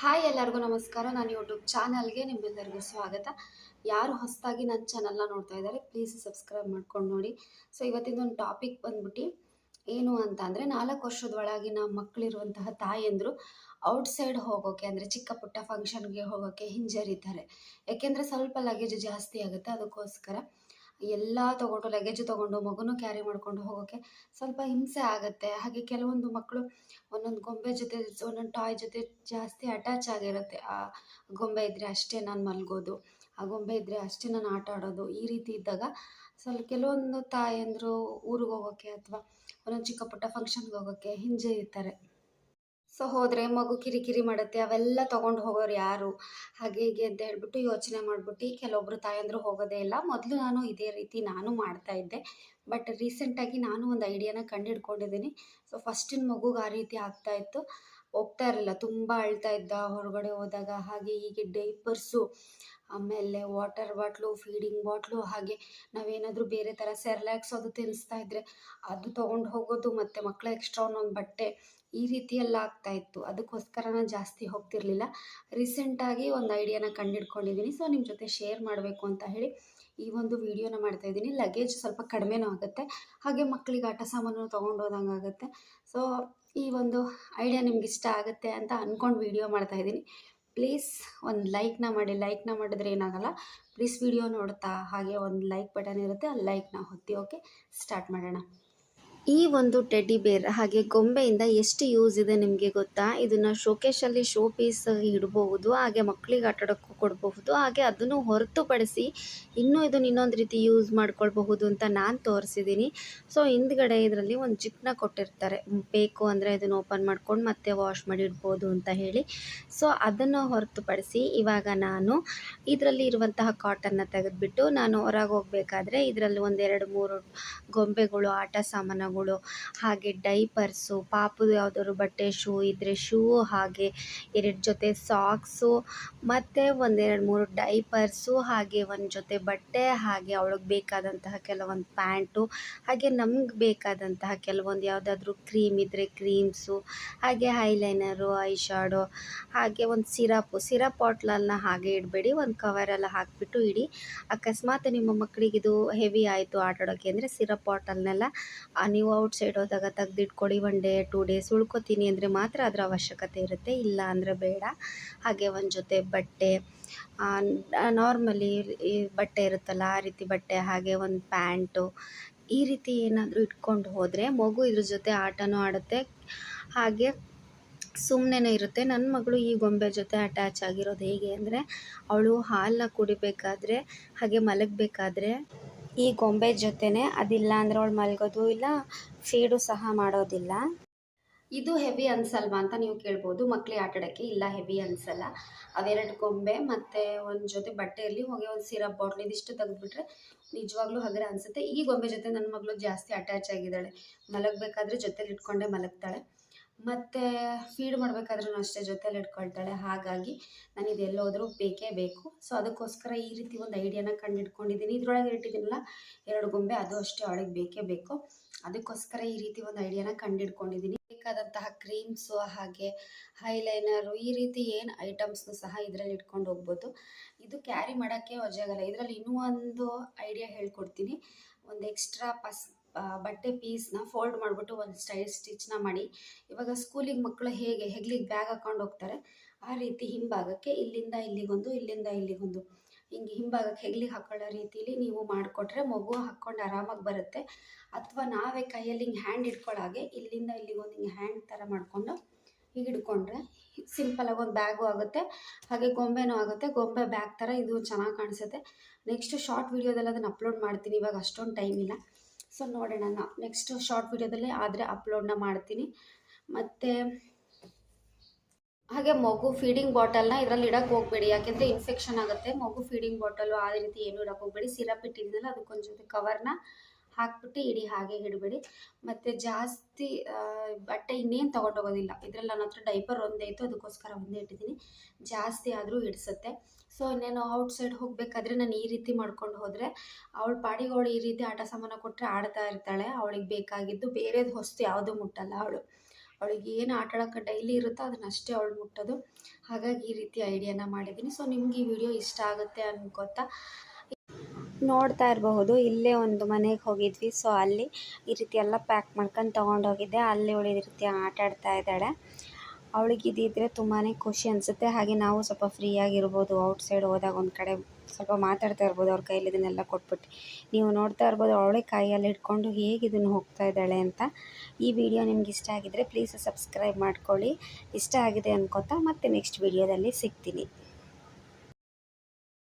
Hi ಎಲ್ಲರಿಗೂ ನಮಸ್ಕಾರ. ನಾನು ಯೂಟ್ಯೂಬ್ ಚಾನಲ್ಗೆ ನಿಮ್ಮೆಲ್ಲರಿಗೂ ಸ್ವಾಗತ. ಯಾರು ಹೊಸದಾಗಿ ನನ್ನ ಚಾನಲ್ನ ನೋಡ್ತಾ ಇದ್ದಾರೆ ಪ್ಲೀಸ್ ಸಬ್ಸ್ಕ್ರೈಬ್ ಮಾಡ್ಕೊಂಡು ನೋಡಿ. ಸೊ ಇವತ್ತಿನ ಒಂದು ಟಾಪಿಕ್ ಬಂದ್ಬಿಟ್ಟು, ಏನು ಅಂತ ಅಂದರೆ ನಾಲ್ಕು ವರ್ಷದ ಒಳಗಿನ ಮಕ್ಕಳಿರುವಂತಹ ತಾಯಿಯಂದರು ಔಟ್ಸೈಡ್ ಹೋಗೋಕ್ಕೆ ಅಂದರೆ ಚಿಕ್ಕ ಪುಟ್ಟ ಫಂಕ್ಷನ್ಗೆ ಹೋಗೋಕ್ಕೆ ಹಿಂಜರಿತಾರೆ ಯಾಕೆಂದರೆ ಸ್ವಲ್ಪ ಲಗೇಜ್ ಜಾಸ್ತಿ ಆಗುತ್ತೆ, ಅದಕ್ಕೋಸ್ಕರ. ಎಲ್ಲ ತೊಗೊಂಡು ಲಗೇಜು ತೊಗೊಂಡು ಮಗುನೂ ಕ್ಯಾರಿ ಮಾಡ್ಕೊಂಡು ಹೋಗೋಕ್ಕೆ ಸ್ವಲ್ಪ ಹಿಂಸೆ ಆಗುತ್ತೆ. ಹಾಗೆ ಕೆಲವೊಂದು ಮಕ್ಕಳು ಒಂದೊಂದು ಗೊಂಬೆ ಜೊತೆ, ಒಂದೊಂದು ಟಾಯ್ ಜೊತೆ ಜಾಸ್ತಿ ಅಟ್ಯಾಚ್ ಆಗಿರುತ್ತೆ. ಆ ಗೊಂಬೆ ಇದ್ದರೆ ಅಷ್ಟೇ ನಾನು ಮಲಗೋದು, ಆ ಗೊಂಬೆ ಇದ್ದರೆ ಅಷ್ಟೇ ನಾನು ಆಟ ಆಡೋದು ಈ ರೀತಿ ಇದ್ದಾಗ ಸ್ವಲ್ಪ ಕೆಲವೊಂದು ತಾಯಂದರು ಊರಿಗೆ ಹೋಗೋಕ್ಕೆ ಅಥವಾ ಒಂದೊಂದು ಚಿಕ್ಕ ಪುಟ್ಟ ಫಂಕ್ಷನ್ಗೆ ಹೋಗೋಕ್ಕೆ ಹಿಂಜರಿತಾರೆ. ಸೊ ಹೋದರೆ ಮಗು ಕಿರಿಕಿರಿ ಮಾಡುತ್ತೆ, ಅವೆಲ್ಲ ತೊಗೊಂಡು ಹೋಗೋರು ಯಾರು? ಹಾಗೆ ಹೀಗೆ ಅಂತ ಹೇಳ್ಬಿಟ್ಟು ಯೋಚನೆ ಮಾಡಿಬಿಟ್ಟು ಕೆಲವೊಬ್ಬರು ತಾಯಂದರು ಹೋಗೋದೇ ಇಲ್ಲ. ಮೊದಲು ನಾನು ಇದೇ ರೀತಿ ನಾನು ಮಾಡ್ತಾ ಇದ್ದೆ. ಬಟ್ ರೀಸೆಂಟಾಗಿ ನಾನು ಒಂದು ಐಡಿಯಾನ ಕಂಡುಹಿಡ್ಕೊಂಡಿದ್ದೀನಿ ಸೊ ಫಸ್ಟಿನ ಮಗುಗೆ ಆ ರೀತಿ ಆಗ್ತಾ ಇತ್ತು. ಹೋಗ್ತಾ ಇರಲಿಲ್ಲ. ತುಂಬ ಅಳ್ತಾ ಇದ್ದ. ಹೊರಗಡೆ ಹೋದಾಗ ಹಾಗೆ ಹೀಗೆ ಡೈಪರ್ಸು ಆಮೇಲೆ ವಾಟರ್ ಬಾಟ್ಲು ಫೀಡಿಂಗ್ ಬಾಟ್ಲು ಹಾಗೆ ನಾವೇನಾದರೂ ಬೇರೆ ಥರ ಸೆರ್ಲ್ಯಾಕ್ಸ್ ಅದು ತಿನ್ನಿಸ್ತಾ ಇದ್ದರೆ ಅದು ತೊಗೊಂಡು ಹೋಗೋದು ಮತ್ತು ಮಕ್ಕಳ ಎಕ್ಸ್ಟ್ರಾ ಒಂದೊಂದು ಬಟ್ಟೆ. ಈ ರೀತಿಯೆಲ್ಲ ಆಗ್ತಾ ಇತ್ತು. ಅದಕ್ಕೋಸ್ಕರ ನಾನು ಜಾಸ್ತಿ ಹೋಗ್ತಿರ್ಲಿಲ್ಲ. ರೀಸೆಂಟಾಗಿ ಒಂದು ಐಡಿಯಾನ ಕಂಡುಹಿಡ್ಕೊಂಡಿದ್ದೀನಿ ಸೊ ನಿಮ್ಮ ಜೊತೆ ಶೇರ್ ಮಾಡಬೇಕು ಅಂತ ಹೇಳಿ ಈ ಒಂದು ವಿಡಿಯೋನ ಮಾಡ್ತಾಯಿದ್ದೀನಿ ಲಗೇಜ್ ಸ್ವಲ್ಪ ಕಡಿಮೆನೂ ಆಗುತ್ತೆ. ಹಾಗೆ ಮಕ್ಕಳಿಗೆ ಆಟ ಸಾಮಾನು ತೊಗೊಂಡು ಹೋದಂಗೆ ಆಗುತ್ತೆ. ಸೊ ಈ ಒಂದು ಐಡಿಯಾ ನಿಮ್ಗೆ ಇಷ್ಟ ಆಗುತ್ತೆ ಅಂತ ಅಂದ್ಕೊಂಡು ವಿಡಿಯೋ ಮಾಡ್ತಾಯಿದ್ದೀನಿ ಪ್ಲೀಸ್ ಒಂದು ಲೈಕ್ನ ಮಾಡಿ. ಲೈಕ್ನ ಮಾಡಿದ್ರೆ ಏನಾಗಲ್ಲ. ಪ್ಲೀಸ್ ವಿಡಿಯೋ ನೋಡ್ತಾ ಹಾಗೆ ಒಂದು ಲೈಕ್ ಬಟನ್ ಇರುತ್ತೆ. ಆ ಲೈಕ್ನ ಹೊತ್ತಿ ಓಕೆ ಸ್ಟಾರ್ಟ್ ಮಾಡೋಣ. ಈ ಒಂದು ಟೆಡ್ಡಿ ಬೇರ್ ಹಾಗೆ ಗೊಂಬೆಯಿಂದ ಎಷ್ಟು ಯೂಸ್ ಇದೆ ನಿಮಗೆ ಗೊತ್ತಾ? ಇದನ್ನು ಶೋಕೇಶಲ್ಲಿ ಶೋ ಪೀಸ್ ಇಡಬಹುದು, ಹಾಗೆ ಮಕ್ಕಳಿಗೆ ಆಟಾಡೋಕ್ಕೂ ಕೊಡಬಹುದು, ಹಾಗೆ ಅದನ್ನು ಹೊರತುಪಡಿಸಿ ಇನ್ನೂ ಇದನ್ನು ಇನ್ನೊಂದು ರೀತಿ ಯೂಸ್ ಮಾಡ್ಕೊಳ್ಬಹುದು ಅಂತ ನಾನು ತೋರಿಸಿದ್ದೀನಿ ಸೊ ಹಿಂದ್ಗಡೆ ಇದರಲ್ಲಿ ಒಂದು ಜಿಪ್ನ ಕೊಟ್ಟಿರ್ತಾರೆ. ಬೇಕು ಅಂದರೆ ಇದನ್ನು ಓಪನ್ ಮಾಡ್ಕೊಂಡು ಮತ್ತೆ ವಾಶ್ ಮಾಡಿ ಇಡ್ಬೋದು ಅಂತ ಹೇಳಿ. ಸೊ ಅದನ್ನು ಹೊರತುಪಡಿಸಿ ಇವಾಗ ನಾನು ಇದರಲ್ಲಿ ಇರುವಂತಹ ಕಾಟನ್ನ ತೆಗೆದುಬಿಟ್ಟು ನಾನು ಹೊರಗೆ ಹೋಗಬೇಕಾದ್ರೆ ಇದರಲ್ಲಿ ಒಂದೆರಡು ಮೂರು ಗೊಂಬೆಗಳು, ಆಟ ಸಾಮಾನುಗಳು ಹಾಗೆ ಡೈಪರ್ಸು ಪಾಪುದು ಯಾವುದಾದ್ರು ಬಟ್ಟೆ ಶೂ ಇದ್ದರೆ ಶೂ ಹಾಗೆ ಎರಡು ಜೊತೆ ಸಾಕ್ಸು ಮತ್ತು ಒಂದೆರಡು ಮೂರು ಡೈಪರ್ಸು ಹಾಗೆ ಒಂದು ಜೊತೆ ಬಟ್ಟೆ, ಹಾಗೆ ಅವಳಿಗೆ ಬೇಕಾದಂತಹ ಕೆಲವೊಂದು ಪ್ಯಾಂಟು ಹಾಗೆ ನಮ್ಗೆ ಬೇಕಾದಂತಹ ಕೆಲವೊಂದು ಯಾವುದಾದ್ರೂ ಕ್ರೀಮ್ ಇದ್ದರೆ ಕ್ರೀಮ್ಸು ಹಾಗೆ ಐಲೈನರು ಐ ಶಾಡೋ ಹಾಗೆ ಒಂದು ಸಿರಪು ಸಿರಪ್ ಬಾಟ್ಲನ್ನ ಹಾಗೆ ಇಡಬೇಡಿ. ಒಂದು ಕವರೆಲ್ಲ ಹಾಕಿಬಿಟ್ಟು ಇಡಿ. ಅಕಸ್ಮಾತ್ ನಿಮ್ಮ ಮಕ್ಕಳಿಗೆ ಇದು ಹೆವಿ ಆಯಿತು ಆಟಾಡೋಕ್ಕೆ ಅಂದರೆ ಸಿರಪ್ ಬಾಟಲ್ನೆಲ್ಲ ನೀವು ಔಟ್ಸೈಡ್ ಹೋದಾಗ ತೆಗೆದಿಟ್ಕೊಳ್ಳಿ ಒನ್ ಡೇ ಟೂ ಡೇಸ್ ಉಳ್ಕೊತೀನಿ ಅಂದರೆ ಮಾತ್ರ ಅದರ ಅವಶ್ಯಕತೆ ಇರುತ್ತೆ, ಇಲ್ಲ ಅಂದರೆ ಬೇಡ. ಹಾಗೆ ಒಂದು ಜೊತೆ ಬಟ್ಟೆ ನಾರ್ಮಲಿ ಈ ಬಟ್ಟೆ ಇರುತ್ತಲ್ಲ, ಆ ರೀತಿ ಬಟ್ಟೆ, ಹಾಗೆ ಒಂದು ಪ್ಯಾಂಟು ಈ ರೀತಿ ಏನಾದರೂ ಇಟ್ಕೊಂಡು ಹೋದರೆ ಮಗು ಇದ್ರ ಜೊತೆ ಆಟನೂ ಆಡುತ್ತೆ, ಹಾಗೆ ಸುಮ್ಮನೆ ಇರುತ್ತೆ. ನನ್ನ ಮಗಳು ಈ ಗೊಂಬೆ ಜೊತೆ ಅಟ್ಯಾಚ್ ಆಗಿರೋದು ಹೇಗೆ ಅಂದರೆ, ಅವಳು ಹಾಲನ್ನ ಕುಡಿಬೇಕಾದ್ರೆ, ಹಾಗೆ ಮಲಗಬೇಕಾದ್ರೆ ಈ ಗೊಂಬೆ ಜೊತೆನೇ ಅದಿಲ್ಲ ಅಂದ್ರೆ ಅವಳು ಮಲಗೋದು ಇಲ್ಲ, ಫೀಡು ಸಹ ಮಾಡೋದಿಲ್ಲ. ಇದು ಹೆವಿ ಅನ್ಸಲ್ವಾ ಅಂತ ನೀವು ಕೇಳ್ಬೋದು. ಮಕ್ಕಳಿಗೆ ಆಟಾಡೋಕ್ಕೆ ಇಲ್ಲ, ಹೆವಿ ಅನ್ಸಲ್ಲ. ಅವೆರಡು ಗೊಂಬೆ ಮತ್ತು ಒಂದು ಜೊತೆ ಬಟ್ಟೆಯಲ್ಲಿ ಹೋಗಿ ಒಂದು ಸಿರಪ್ ಬಾಟ್ಲ್ ಇದಿಷ್ಟು ತೆಗೆದ್ಬಿಟ್ರೆ ನಿಜವಾಗ್ಲೂ ಹಗರ ಅನಿಸುತ್ತೆ. ಈ ಗೊಂಬೆ ಜೊತೆ ನನ್ನ ಮಗಳು ಜಾಸ್ತಿ ಅಟ್ಯಾಚ್ ಆಗಿದ್ದಾಳೆ. ಮಲಗಬೇಕಾದ್ರೆ ಜೊತೆಲಿ ಇಟ್ಕೊಂಡೇ ಮಲಗ್ತಾಳೆ. ಮತ್ತು ಫೀಡ್ ಮಾಡಬೇಕಾದ್ರೂ ಅಷ್ಟೇ ಜೊತೆಲಿ ಇಟ್ಕೊಳ್ತಾಳೆ. ಹಾಗಾಗಿ ನಾನು ಇದೆಲ್ಲೋದ್ರೂ ಬೇಕೇ ಬೇಕು. ಸೊ ಅದಕ್ಕೋಸ್ಕರ ಈ ರೀತಿ ಒಂದು ಐಡಿಯಾನ ಕಂಡುಹಿಡ್ಕೊಂಡಿದ್ದೀನಿ ಇದ್ರೊಳಗೆ ಇಟ್ಟಿದ್ದೀನಲ್ಲ, ಎರಡು ಗೊಂಬೆ, ಅದು ಅಷ್ಟೇ ಅವಳಿಗೆ ಬೇಕೇ ಬೇಕು. ಅದಕ್ಕೋಸ್ಕರ ಈ ರೀತಿ ಒಂದು ಐಡಿಯಾನ ಕಂಡುಹಿಡ್ಕೊಂಡಿದ್ದೀನಿ ಬೇಕಾದಂತಹ ಕ್ರೀಮ್ಸು ಹಾಗೆ ಹೈಲೈನರು ಈ ರೀತಿ ಏನು ಐಟಮ್ಸ್ನು ಸಹ ಇದರಲ್ಲಿ ಇಟ್ಕೊಂಡು ಹೋಗ್ಬೋದು. ಇದು ಕ್ಯಾರಿ ಮಾಡೋಕ್ಕೆ ವಜಾಗಲ್ಲ ಇದರಲ್ಲಿ ಇನ್ನೂ ಒಂದು ಐಡಿಯಾ ಹೇಳ್ಕೊಡ್ತೀನಿ. ಒಂದು ಎಕ್ಸ್ಟ್ರಾ ಪಸ್ ಬಟ್ಟೆ ಪೀಸ್ನ ಫೋಲ್ಡ್ ಮಾಡಿಬಿಟ್ಟು ಒಂದು ಸ್ಟೈಲ್ ಸ್ಟಿಚ್ನ ಮಾಡಿ, ಇವಾಗ ಸ್ಕೂಲಿಗೆ ಮಕ್ಕಳು ಹೇಗೆ ಹೆಗ್ಲಿಗೆ ಬ್ಯಾಗ್ ಹಾಕೊಂಡು ಹೋಗ್ತಾರೆ, ಆ ರೀತಿ ಹಿಂಭಾಗಕ್ಕೆ ಇಲ್ಲಿಂದ ಇಲ್ಲಿಗೊಂದು ಇಲ್ಲಿಂದ ಇಲ್ಲಿಗೊಂದು. ಹಿಂಗೆ ಹಿಂಭಾಗಕ್ಕೆ ಹೆಗ್ಲಿಗೆ ಹಾಕೊಳ್ಳೋ ರೀತಿಲಿ ನೀವು ಮಾಡಿಕೊಟ್ರೆ ಮಗು ಹಾಕ್ಕೊಂಡು ಆರಾಮಾಗಿ ಬರುತ್ತೆ. ಅಥವಾ ನಾವೇ ಕೈಯಲ್ಲಿ ಹಿಂಗೆ ಹ್ಯಾಂಡ್ ಇಟ್ಕೊಳ್ಳೋಗೆ ಇಲ್ಲಿಂದ ಇಲ್ಲಿಗೊಂದು ಹಿಂಗೆ ಹ್ಯಾಂಡ್ ಥರ ಮಾಡಿಕೊಂಡು ಹೀಗೆ ಹಿಡ್ಕೊಂಡ್ರೆ ಸಿಂಪಲಾಗಿ ಒಂದು ಬ್ಯಾಗು ಆಗುತ್ತೆ, ಹಾಗೆ ಗೊಂಬೆನೂ ಆಗುತ್ತೆ. ಗೊಂಬೆ ಬ್ಯಾಗ್ ಥರ ಇದು ಚೆನ್ನಾಗಿ ಕಾಣಿಸುತ್ತೆ. ನೆಕ್ಸ್ಟ್ ಶಾರ್ಟ್ ವೀಡಿಯೋದಲ್ಲಿ ಅದನ್ನು ಅಪ್ಲೋಡ್ ಮಾಡ್ತೀನಿ, ಇವಾಗ ಅಷ್ಟೊಂದು ಟೈಮ್ ಇಲ್ಲ. ಸೊ ನೋಡೋಣ ನಾ. ನೆಕ್ಸ್ಟ್ ಶಾರ್ಟ್ ವೀಡಿಯೋದಲ್ಲಿ ಆದರೆ ಅಪ್ಲೋಡ್ನ ಮಾಡ್ತೀನಿ. ಮತ್ತು ಹಾಗೆ ಮಗು ಫೀಡಿಂಗ್ ಬಾಟಲ್ನ ಇದರಲ್ಲಿ ಇಡಕ್ಕೆ ಹೋಗಬೇಡಿ. ಯಾಕೆಂದರೆ ಇನ್ಫೆಕ್ಷನ್ ಆಗುತ್ತೆ. ಮಗು ಫೀಡಿಂಗ್ ಬಾಟಲು ಆ ರೀತಿ ಏನು ಇಡಕ್ಕೆ ಹೋಗಬೇಡಿ. ಸಿರಪ್ ಇಟ್ಟಿದ್ದೀನಲ್ಲ ಅದಕ್ಕೊಂದು ಜೊತೆ ಕವರ್ನ ಹಾಕ್ಬಿಟ್ಟು ಇಡಿ, ಹಾಗೆ ಇಡಬೇಡಿ. ಮತ್ತು ಜಾಸ್ತಿ ಬಟ್ಟೆ ಇನ್ನೇನು ತೊಗೊಂಡೋಗೋದಿಲ್ಲ. ಇದರಲ್ಲಿ ನನ್ನ ಹತ್ರ ಡೈಪರ್ ಒಂದೇ ಇತ್ತು, ಅದಕ್ಕೋಸ್ಕರ ಒಂದೇ ಇಟ್ಟಿದ್ದೀನಿ. ಜಾಸ್ತಿ ಆದರೂ ಹಿಡಿಸುತ್ತೆ ಸೊ, ಇನ್ನೇನು ಔಟ್ಸೈಡ್ ಹೋಗಬೇಕಾದ್ರೆ ನಾನು ಈ ರೀತಿ ಮಾಡ್ಕೊಂಡು ಹೋದರೆ, ಅವಳ ಪಾಡಿಗೆ ಅವಳು ಈ ರೀತಿ ಆಟ ಸಾಮಾನು ಕೊಟ್ಟರೆ ಆಡ್ತಾ ಇರ್ತಾಳೆ. ಅವಳಿಗೆ ಬೇಕಾಗಿದ್ದು ಬೇರೆದು ಹೊಸ್ತು ಯಾವುದೂ ಮುಟ್ಟಲ್ಲ ಅವಳು. ಅವಳಿಗೆ ಏನು ಆಟ ಆಡೋಕ್ಕೆ ಡೈಲಿ ಇರುತ್ತೋ ಅದನ್ನಷ್ಟೇ ಅವಳು ಮುಟ್ಟೋದು. ಹಾಗಾಗಿ ಈ ರೀತಿ ಐಡಿಯಾನ ಮಾಡಿದ್ದೀನಿ. ಸೊ, ನಿಮ್ಗೆ ಈ ವಿಡಿಯೋ ಇಷ್ಟ ಆಗುತ್ತೆ ಅನ್ಕೋತಾ ನೋಡ್ತಾ ಇರಬಹುದು. ಇಲ್ಲೇ ಒಂದು ಮನೆಗೆ ಹೋಗಿದ್ವಿ. ಸೊ ಅಲ್ಲಿ ಈ ರೀತಿ ಎಲ್ಲ ಪ್ಯಾಕ್ ಮಾಡ್ಕೊಂಡು ತೊಗೊಂಡೋಗಿದ್ದೆ ಅಲ್ಲಿ ಅವಳು ಈ ರೀತಿ ಆಟ ಆಡ್ತಾ ಇದ್ದಾಳೆ. ಅವಳಿಗೆ ಇದಿದ್ರೆ ತುಂಬಾ ಖುಷಿ ಅನಿಸುತ್ತೆ. ಹಾಗೆ ನಾವು ಸ್ವಲ್ಪ ಫ್ರೀಯಾಗಿರ್ಬೋದು ಔಟ್ ಸೈಡ್ ಹೋದಾಗ ಒಂದು ಕಡೆ ಸ್ವಲ್ಪ ಮಾತಾಡ್ತಾ ಇರ್ಬೋದು. ಅವ್ರ ಕೈಯಲ್ಲಿ ಇದನ್ನೆಲ್ಲ ಕೊಟ್ಬಿಟ್ಟು. ನೀವು ನೋಡ್ತಾ ಇರ್ಬೋದು, ಅವಳೇ ಕೈಯಲ್ಲಿ ಇಟ್ಕೊಂಡು ಹೇಗೆ ಇದನ್ನು ಹೋಗ್ತಾ ಇದ್ದಾಳೆ ಅಂತ. ಈ ವಿಡಿಯೋ ನಿಮ್ಗೆ ಇಷ್ಟ ಆಗಿದ್ದರೆ ಪ್ಲೀಸ್ ಸಬ್ಸ್ಕ್ರೈಬ್ ಮಾಡ್ಕೊಳ್ಳಿ. ಇಷ್ಟ ಆಗಿದೆ ಅನ್ಕೋತಾ ಮತ್ತೆ ನೆಕ್ಸ್ಟ್ ವಿಡಿಯೋದಲ್ಲಿ ಸಿಗ್ತೀನಿ.